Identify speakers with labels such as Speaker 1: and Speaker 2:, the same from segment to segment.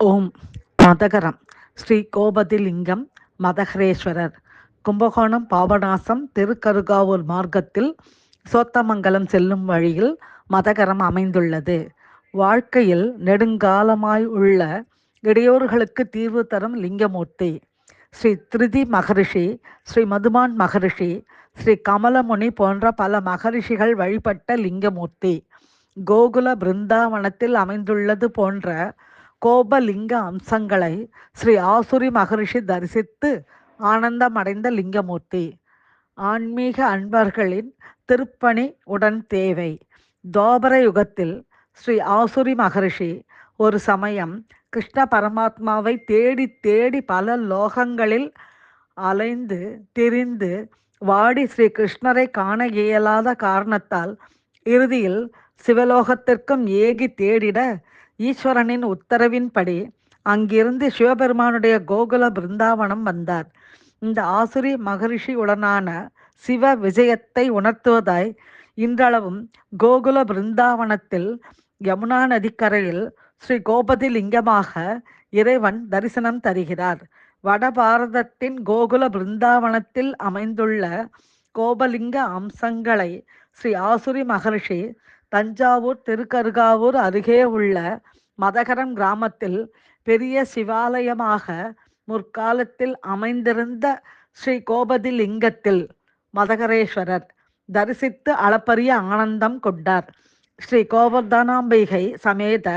Speaker 1: ஓம் மதகரம். ஸ்ரீ கோபதிலிங்கம் மதகரேஸ்வரர் கும்பகோணம் பாபநாசம் திருக்கருகாவூர் மார்க்கத்தில் சோத்தமங்கலம் செல்லும் வழியில் மதகரம் அமைந்துள்ளது. வாழ்க்கையில் நெடுங்காலமாய் உள்ள இடையூறுகளுக்கு தீர்வு தரும் லிங்கமூர்த்தி. ஸ்ரீ திருதி மகரிஷி ஸ்ரீ மதுமான் மகரிஷி ஸ்ரீ கமலமுனி போன்ற பல மகரிஷிகள் வழிபட்ட லிங்கமூர்த்தி. கோகுல பிருந்தாவனத்தில் அமைந்துள்ளது போன்ற கோபலிங்க அம்சங்களை ஸ்ரீ ஆசுரி மகரிஷி தரிசித்து ஆனந்தமடைந்த லிங்கமூர்த்தி. ஆன்மீக அன்பர்களின் திருப்பணி உடன் தேவை. தோபர யுகத்தில் ஸ்ரீ ஆசுரி மகரிஷி ஒரு சமயம் கிருஷ்ண பரமாத்மாவை தேடி தேடி பல லோகங்களில் அலைந்து திரிந்து வாடி ஸ்ரீ கிருஷ்ணரை காண இயலாத காரணத்தால் இறுதியில் சிவலோகத்திற்கும் ஏகி தேடிட ஈஸ்வரனின் உத்தரவின்படி அங்கிருந்து சிவபெருமானுடைய கோகுல பிருந்தாவனம் வந்தார். இந்த ஆசுரி மகரிஷி உடனான சிவ விஜயத்தை உணர்த்துவதாய் இன்றளவும் கோகுல பிருந்தாவனத்தில் யமுனா நதிக்கரையில் ஸ்ரீ கோபதி லிங்கமாக இறைவன் தரிசனம் தருகிறார். வட பாரதத்தின் கோகுல பிருந்தாவனத்தில் அமைந்துள்ள கோபலிங்க அம்சங்களை ஸ்ரீ ஆசுரி மகரிஷி தஞ்சாவூர் திருக்கருகாவூர் அருகே உள்ள மதகரம் கிராமத்தில் பெரிய சிவாலயமாக முற்காலத்தில் அமைந்திருந்த ஸ்ரீ கோபதி லிங்கத்தில் மதகரேஸ்வரர் தரிசித்து அளப்பரிய ஆனந்தம் கொண்டார். ஸ்ரீ கோவர்தனாம்பிகை சமேத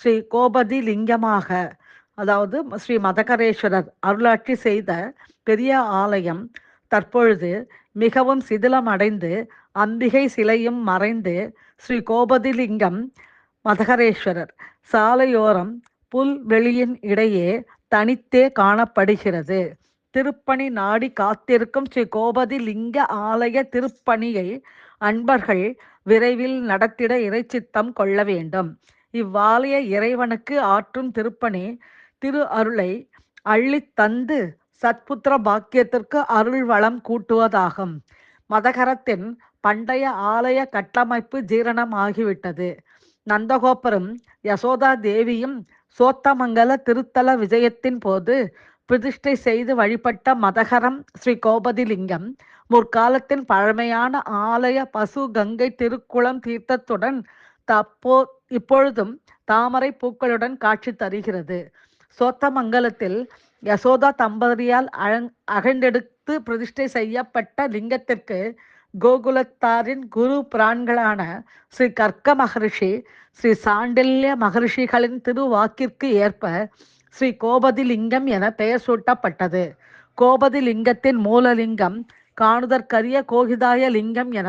Speaker 1: ஸ்ரீ கோபதி லிங்கமாக அதாவது ஸ்ரீ மதகரேஸ்வரர் அருளாட்சி செய்த பெரிய ஆலயம் தற்பொழுது மிகவும் சிதிலமடைந்து அம்பிகை சிலையும் மறைந்து ஸ்ரீ கோபதிலிங்கம் மதகரேஸ்வரர். சாலையோரம் புல்வெளியின் இடையே தனித்தே காணப்படுகிறது. திருப்பணி நாடி காத்திருக்கும் ஸ்ரீ கோபதி லிங்க ஆலய திருப்பணியை அன்பர்கள் விரைவில் நடத்திட இறைச்சித்தம் கொள்ள வேண்டும். இவ்வாலய இறைவனுக்கு ஆற்றும் திருப்பணி திரு அருளை அள்ளித் தந்து சத்புத்திர பாக்கியத்திற்கு அருள் வளம் கூட்டுவதாகும். மதகரத்தின் பண்டைய ஆலய கட்டமைப்பு ஜீரணம் ஆகிவிட்டது நந்தகோபுரம் யசோதா தேவியும் சோத்தமங்கல திருத்தல விஜயத்தின் போது பிரதிஷ்டை செய்து வழிபட்ட மதகரம் ஸ்ரீ கோபதிலிங்கம் முற்காலத்தின் பழமையான ஆலய பசு கங்கை திருக்குளம் தீர்த்தத்துடன் தப்போ இப்பொழுதும் தாமரை பூக்களுடன் காட்சி தருகிறது. சோத்தமங்கலத்தில் யசோதா தம்பதியால் அகண்டெடுத்து பிரதிஷ்டை செய்யப்பட்ட லிங்கத்திற்கு கோகுலத்தாரின் குரு பிரான்களான ஸ்ரீ கர்க்க மகரிஷி ஸ்ரீ சாண்டில்ய மகரிஷிகளின் திருவாக்கிற்கு ஏற்ப ஸ்ரீ கோபதி லிங்கம் என பெயர் சூட்டப்பட்டது. கோபதி லிங்கத்தின் மூலலிங்கம் காணுதற்கரிய கோகிதாய லிங்கம் என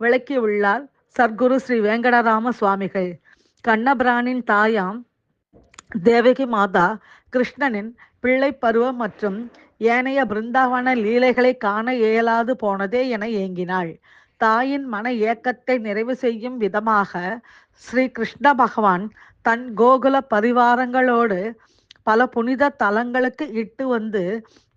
Speaker 1: விளக்கியுள்ளார் சர்க்குரு ஸ்ரீ வேங்கடராம சுவாமிகள். கண்ணபிரானின் தாயாம் தேவகி மாதா கிருஷ்ணனின் பிள்ளை பருவம் மற்றும் ஏனைய பிருந்தாவன லீலைகளை காண இயலாது போனதே என ஏங்கினாள். தாயின் மன ஏக்கத்தை நிறைவு செய்யும் விதமாக ஸ்ரீ கிருஷ்ண பகவான் தன் கோகுல பரிவாரங்களோடு பல புனித தலங்களுக்கு இட்டு வந்து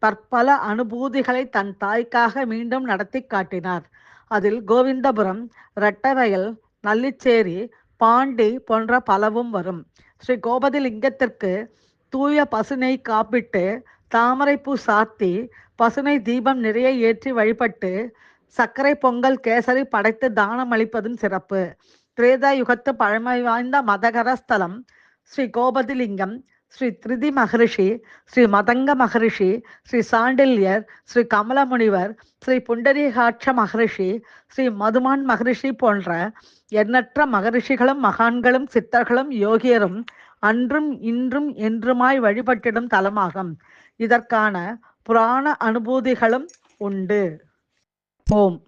Speaker 1: பற்பல அனுபூதிகளை தன் தாய்க்காக மீண்டும் நடத்தி காட்டினார். அதில் கோவிந்தபுரம் ரெட்டவயல் நல்லிச்சேரி பாண்டி போன்ற பலவும் வரும். ஸ்ரீ கோபதி லிங்கத்திற்கு தூய பசுனை காப்பிட்டு தாமரைப்பூ சாத்தி பசுனை தீபம் நிறைய ஏற்றி வழிபட்டு சர்க்கரை பொங்கல் கேசரி படைத்து தானம் அளிப்பதும் சிறப்பு. திரேதா யுகத்து பழமை வாய்ந்த மதகர ஸ்தலம் ஸ்ரீ கோபதிலிங்கம் ஸ்ரீ திருதி மகரிஷி ஸ்ரீ மதங்க மகரிஷி ஸ்ரீ சாண்டில்யர் ஸ்ரீ கமலமுனிவர் ஸ்ரீ புண்டரீகாட்ச மகரிஷி ஸ்ரீ மதுமான் மகரிஷி போன்ற எண்ணற்ற மகரிஷிகளும் மகான்களும் சித்தர்களும் யோகியரும் அன்றும் இன்றும் என்றுமாய் வழிபட்டிடும் தலமாகும். இதற்கான புராண அனுபூதிகளும் உண்டு. ஓம்.